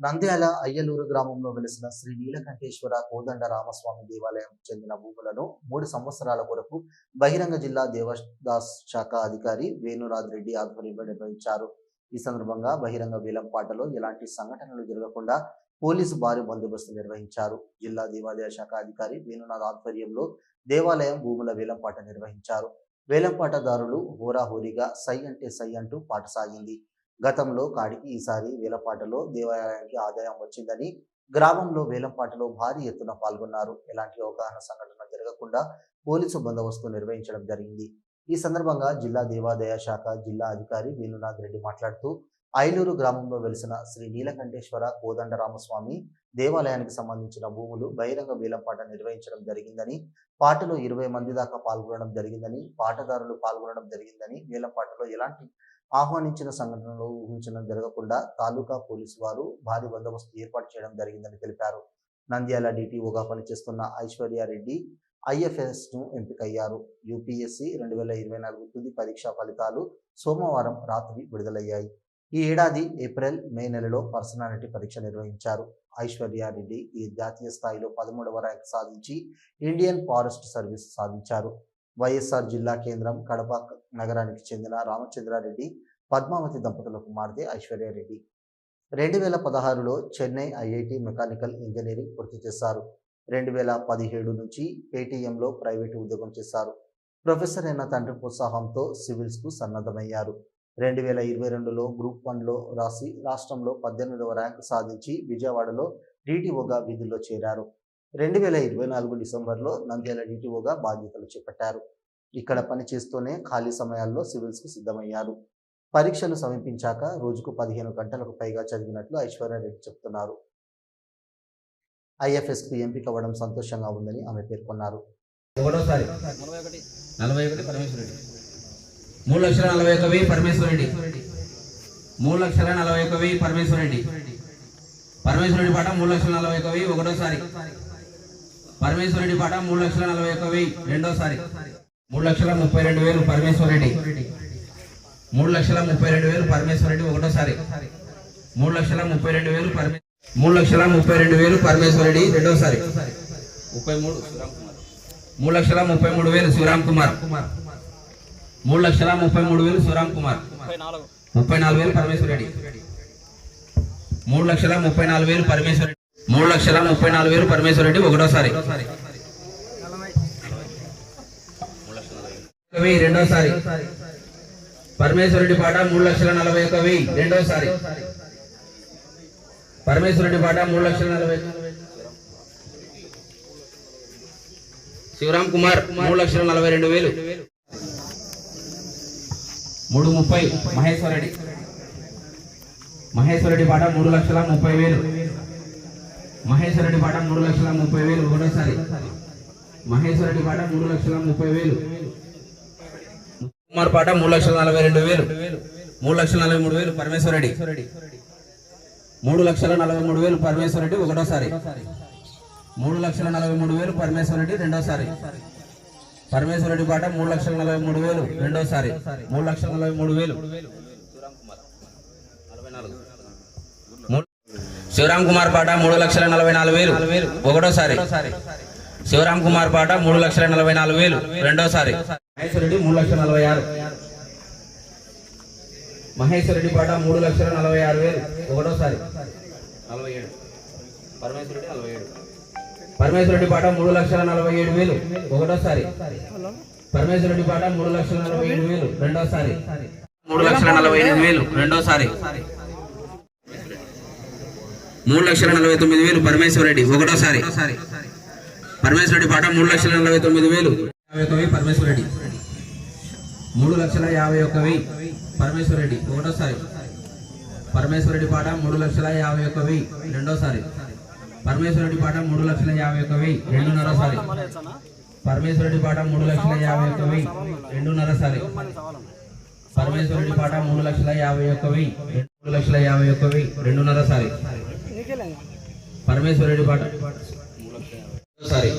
నంద్యాల అయ్యలూరు గ్రామంలో వెలిసిన శ్రీ నీలకంఠేశ్వర కోదండ రామస్వామి దేవాలయం చెందిన భూములను మూడు సంవత్సరాల కొరకు బహిరంగ జిల్లా దేవదాస్ శాఖ అధికారి వేణురాజ్ రెడ్డి ఆధ్వర్యంలో నిర్వహించారు. ఈ సందర్భంగా బహిరంగ వేలంపాటలో ఎలాంటి సంఘటనలు జరగకుండా పోలీసు భారీ బందోబస్తు నిర్వహించారు. జిల్లా దేవాదాయ శాఖ అధికారి వేణునాథ్ ఆధ్వర్యంలో దేవాలయం భూముల వేలంపాట నిర్వహించారు. వేలంపాటదారులు హోరాహోరీగా సై అంటే సై అంటూ పాట సాగింది. గతంలో కాడికి ఈసారి వేలంపాటలో దేవాలయానికి ఆదాయం వచ్చిందని గ్రామంలో వేలంపాటలో భారీ ఎత్తున పాల్గొన్నారు. ఎలాంటి అవగాహన సంఘటన జరగకుండా పోలీసు బందోబస్తు నిర్వహించడం జరిగింది. ఈ సందర్భంగా జిల్లా దేవాదాయ శాఖ జిల్లా అధికారి వేణునాథ్ రెడ్డి మాట్లాడుతూ ఐలూరు గ్రామంలో వెలిసిన శ్రీ నీలకంఠేశ్వర కోదండరామస్వామి దేవాలయానికి సంబంధించిన భూములు బహిరంగ వేలంపాట నిర్వహించడం జరిగిందని పాటలో ఇరవై మంది దాకా పాల్గొనడం జరిగిందని పాటదారులు పాల్గొనడం జరిగిందని వేలంపాటలో ఎలాంటి ఆహ్వానించిన సంఘటనలు ఊహించడం జరగకుండా తాలూకా పోలీసు వారు భారీ బందోబస్తు ఏర్పాటు చేయడం జరిగిందని తెలిపారు. నంద్యాల డిటిఓగా పనిచేస్తున్న ఐశ్వర్యారెడ్డి ఐఎఫ్ఎస్ను ఎంపికయ్యారు. యూపీఎస్సి రెండు వేల ఇరవై నాలుగు తుది పరీక్షా ఫలితాలు సోమవారం రాత్రి విడుదలయ్యాయి. ఈ ఏడాది ఏప్రిల్ మే నెలలో పర్సనాలిటీ పరీక్ష నిర్వహించారు. ఐశ్వర్యారెడ్డి ఈ జాతీయ స్థాయిలో పదమూడవ ర్యాంక్ సాధించి ఇండియన్ ఫారెస్ట్ సర్వీస్ సాధించారు. వైఎస్ఆర్ జిల్లా కేంద్రం కడప నగరానికి చెందిన రామచంద్రారెడ్డి పద్మావతి దంపతుల కుమార్తె ఐశ్వర్యారెడ్డి రెండు వేల పదహారులో చెన్నై ఐఐటి మెకానికల్ ఇంజనీరింగ్ పూర్తి చేశారు. రెండు వేల పదిహేడు నుంచి పేటీఎంలో ప్రైవేటు ఉద్యోగం చేశారు. ప్రొఫెసర్ అయిన తండ్రి ప్రోత్సాహంతో సివిల్స్కు సన్నద్ధమయ్యారు. రెండు వేల ఇరవై రెండులో గ్రూప్ వన్లో రాసి రాష్ట్రంలో పద్దెనిమిదవ ర్యాంకు సాధించి విజయవాడలో డిటిఓగా విధుల్లో చేరారు. రెండు వేల ఇరవై నాలుగు డిసెంబర్లో నంద్యాల డిటిఓగా బాధ్యతలు చేపట్టారు. ఇక్కడ పనిచేస్తూనే ఖాళీ సమయాల్లో సివిల్స్కు సిద్ధమయ్యారు. పరీక్షలు సమీపించాక రోజుకు పదిహేను గంటలకు పైగా చదివినట్లు ఐశ్వర్యారెడ్డి చెప్తున్నారు. ఐఎఫ్ఎస్కు ఎంపిక అవ్వడం సంతోషంగా ఉందని ఆమె పేర్కొన్నారు. నలభై ఒకటి మూడు లక్షల నలభై ఒక వెయ్యి పరమేశ్వరుడి. మూడు లక్షల నలభై ఒక వెయ్యి పరమేశ్వరుడి. పరమేశ్వరుడి పాట మూడు లక్షల నలభై ఒక వెయ్యి ఒకటోసారి. పరమేశ్వరరెడ్డి పాట మూడు లక్షల నలభై ఒక్క వెయ్యి రెండోసారి. మూడు లక్షల ముప్పై రెండు వేలు పరమేశ్వరరెడ్డి మూడు లక్షల ముప్పై రెండు వేలు పరమేశ్వరరెడ్డి ఒకటోసారి. మూడు లక్షల ముప్పై రెండు వేలు పరమే మూడు లక్షల ముప్పై రెండు వేలు పరమేశ్వరరెడ్డి రెండోసారి. ముప్పై మూడు మూడు లక్షల ముప్పై మూడు వేలు శివరామ్ కుమార్. మూడు లక్షల ముప్పై మూడు వేలు శివరామ్ కుమార్. ముప్పై నాలుగు. వేలు పరమేశ్వరరెడ్డి మూడు లక్షల ముప్పై నాలుగు వేలు పరమేశ్వరరెడ్డి మూడు లక్షల ముప్పై నాలుగు వేలు పరమేశ్వర రెడ్డి ఒకటోసారి. రెండోసారి. పరమేశ్వర రెడ్డి పాట మూడు లక్షల నలభై ఒక వెయ్యి రెండోసారి. పరమేశ్వర రెడ్డి పాట మూడు లక్షల నలభై శివరామ్ కుమార్ మూడు లక్షల నలభై రెండు వేలు. మూడు ముప్పై మహేశ్వర రెడ్డి. మహేశ్వర రెడ్డి పాట మూడు లక్షల ముప్పై వేలు. మహేశ్వర పాట మూడు లక్షల ముప్పై వేలు ఒకటోసారి. మహేశ్వర పాట మూడు లక్షల ముప్పై వేలు. కుమార్ పాట మూడు లక్షల నలభై రెండు వేలు. మూడు లక్షల నలభై మూడు వేలు పరమేశ్వరెడ్డి మూడు లక్షల నలభై మూడు వేలు పరమేశ్వర ఒకటోసారి. మూడు లక్షల నలభై మూడు వేలు పరమేశ్వర రెడ్డి రెండోసారి. పరమేశ్వర పాట మూడు లక్షల నలభై మూడు వేలు రెండోసారి. మూడు లక్షల నలభై మూడు వేలు మూడు- శివరామ్ కుమార్ పాట మూడు లక్షల నలభై నాలుగు వేలు. ఒకటోసారి. శివరామ్ కుమార్ పాట మూడు లక్షల నలభై నాలుగు వేలు. రెండోసారి. మహేశ్వరుడి రెడ్డి మూడు లక్షల నలభై ఆరు. మహేశ్వరుడి పాట మూడు లక్షల నలభై ఆరు వేలు. ఒకటోసారి. నలభై ఏడు. నలభై ఏడు. పరమేశ్వరుడి పాట మూడు లక్షల నలభై ఏడు వేలు. ఒకటోసారి. పరమేశ్వరుడి పాట మూడు లక్షల నలభై ఏడు వేలు. రెండోసారి. మూడు లక్షల నలభై ఎనిమిది వేలు. రెండోసారి. మూడు లక్షల నలభై తొమ్మిది వేలు పరమేశ్వర రెడ్డి ఒకటోసారి. పరమేశ్వర రెడ్డి పాట మూడు లక్షల నలభై తొమ్మిది వేలు. యాభై ఒక పరమేశ్వర రెడ్డి మూడు లక్షల యాభై ఒక్క వెయ్యి పరమేశ్వర రెడ్డి ఒకటోసారి. పరమేశ్వర రెడ్డి పాట మూడు లక్షల యాభై ఒక్క వెయ్యి రెండోసారి. పరమేశ్వర రెడ్డి పాట మూడు లక్షల యాభై ఒక్క వెయ్యి రెండున్నరసారి. పరమేశ్వర రెడ్డి పాట మూడు లక్షల యాభై ఒక్క వెయ్యి రెండున్నరసారి. పరమేశ్వర రెడ్డి పాట మూడు లక్షల యాభై ఒక్క వెయ్యి మూడు లక్షల యాభై ఒక్క వెయ్యి రెండున్నరసారి. పరమేశ్వరుడి పాట. సారీ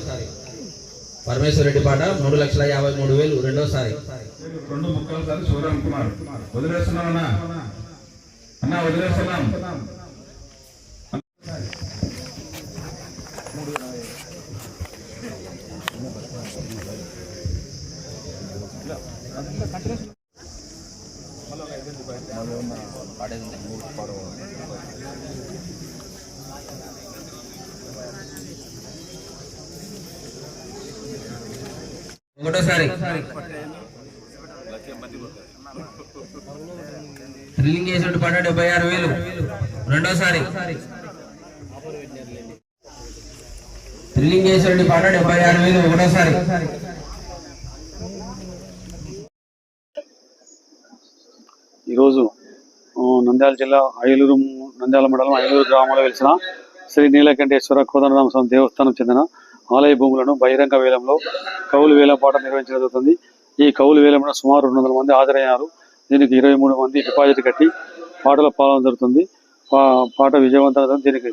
పరమేశ్వరరెడ్డి పాట మూడు లక్షల యాభై మూడు వేలు. రెండోసారి. రెండు ముక్కలు సార్ కుమార్. వదిలేస్తున్నాం అన్నా వదిలేస్తున్నాం. ఒకటోసారి థ్రిల్లింగ్ చేసిన పాట డెబ్బై ఆరు వేలు. రెండోసారి. థ్రిల్లింగ్ చేసిన పాట డెబ్బై ఆరు వేలు. ఒకటోసారి. ఈరోజు నంద్యాల జిల్లా అయలూరు నంద్యాల మండలం అయలూరు గ్రామంలో వెలిసిన శ్రీ నీలకంఠేశ్వర కోదండరామ స్వామి దేవస్థానం చెందిన ఆలయ భూములను బహిరంగ వేలంలో కౌలు వేలం పాట నిర్వహించడం జరుగుతుంది. ఈ కౌలు వేలంలో సుమారు రెండు వందల మంది హాజరయ్యారు. దీనికి ఇరవై మూడు మంది డిపాజిట్ కట్టి పాటలో పాలన జరుగుతుంది. పా- పాట విజయవంతం దీనికి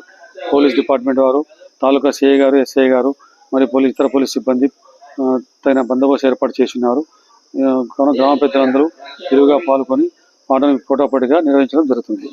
పోలీస్ డిపార్ట్మెంట్ వారు తాలూకా సిఐ గారు ఎస్ఐ గారు మరి పోలీస్ ఇతర పోలీస్ సిబ్బంది తగిన బందోబస్తు ఏర్పాటు చేసినారు కావున గ్రామ పెద్దలందరూ విరివిగా పాల్గొని పాటను పోటాపోటీగా నిర్వహించడం జరుగుతుంది.